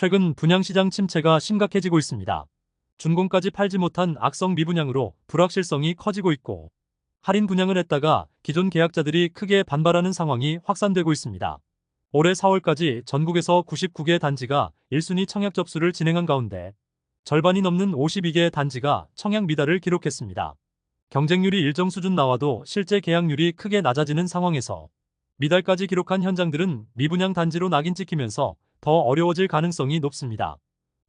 최근 분양시장 침체가 심각해지고 있습니다. 준공까지 팔지 못한 악성 미분양으로 불확실성이 커지고 있고 할인 분양을 했다가 기존 계약자들이 크게 반발하는 상황이 확산되고 있습니다. 올해 4월까지 전국에서 99개 단지가 1순위 청약 접수를 진행한 가운데 절반이 넘는 52개 단지가 청약 미달을 기록했습니다. 경쟁률이 일정 수준 나와도 실제 계약률이 크게 낮아지는 상황에서 미달까지 기록한 현장들은 미분양 단지로 낙인 찍히면서 더 어려워질 가능성이 높습니다.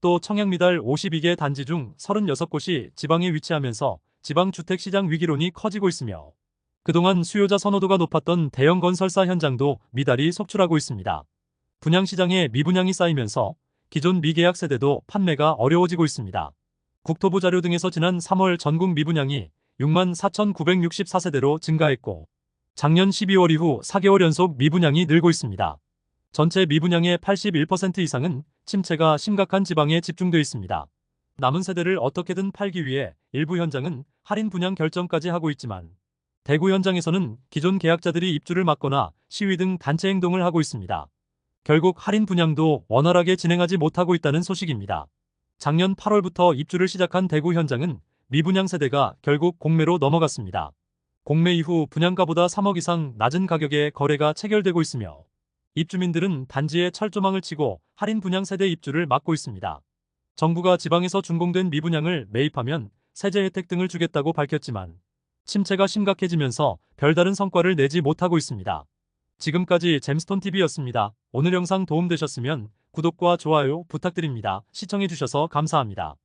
또 청약 미달 52개 단지 중 36곳이 지방에 위치하면서 지방주택시장 위기론이 커지고 있으며 그동안 수요자 선호도가 높았던 대형 건설사 현장도 미달이 속출하고 있습니다. 분양시장에 미분양이 쌓이면서 기존 미계약 세대도 판매가 어려워지고 있습니다. 국토부 자료 등에서 지난 3월 전국 미분양이 6만 4,964세대로 증가했고 작년 12월 이후 4개월 연속 미분양이 늘고 있습니다. 전체 미분양의 81% 이상은 침체가 심각한 지방에 집중돼 있습니다. 남은 세대를 어떻게든 팔기 위해 일부 현장은 할인 분양 결정까지 하고 있지만 대구 현장에서는 기존 계약자들이 입주를 막거나 시위 등 단체 행동을 하고 있습니다. 결국 할인 분양도 원활하게 진행하지 못하고 있다는 소식입니다. 작년 8월부터 입주를 시작한 대구 현장은 미분양 세대가 결국 공매로 넘어갔습니다. 공매 이후 분양가보다 3억 이상 낮은 가격에 거래가 체결되고 있으며 입주민들은 단지에 철조망을 치고 할인 분양 세대 입주를 막고 있습니다. 정부가 지방에서 준공된 미분양을 매입하면 세제 혜택 등을 주겠다고 밝혔지만 침체가 심각해지면서 별다른 성과를 내지 못하고 있습니다. 지금까지 잼스톤TV였습니다. 오늘 영상 도움되셨으면 구독과 좋아요 부탁드립니다. 시청해주셔서 감사합니다.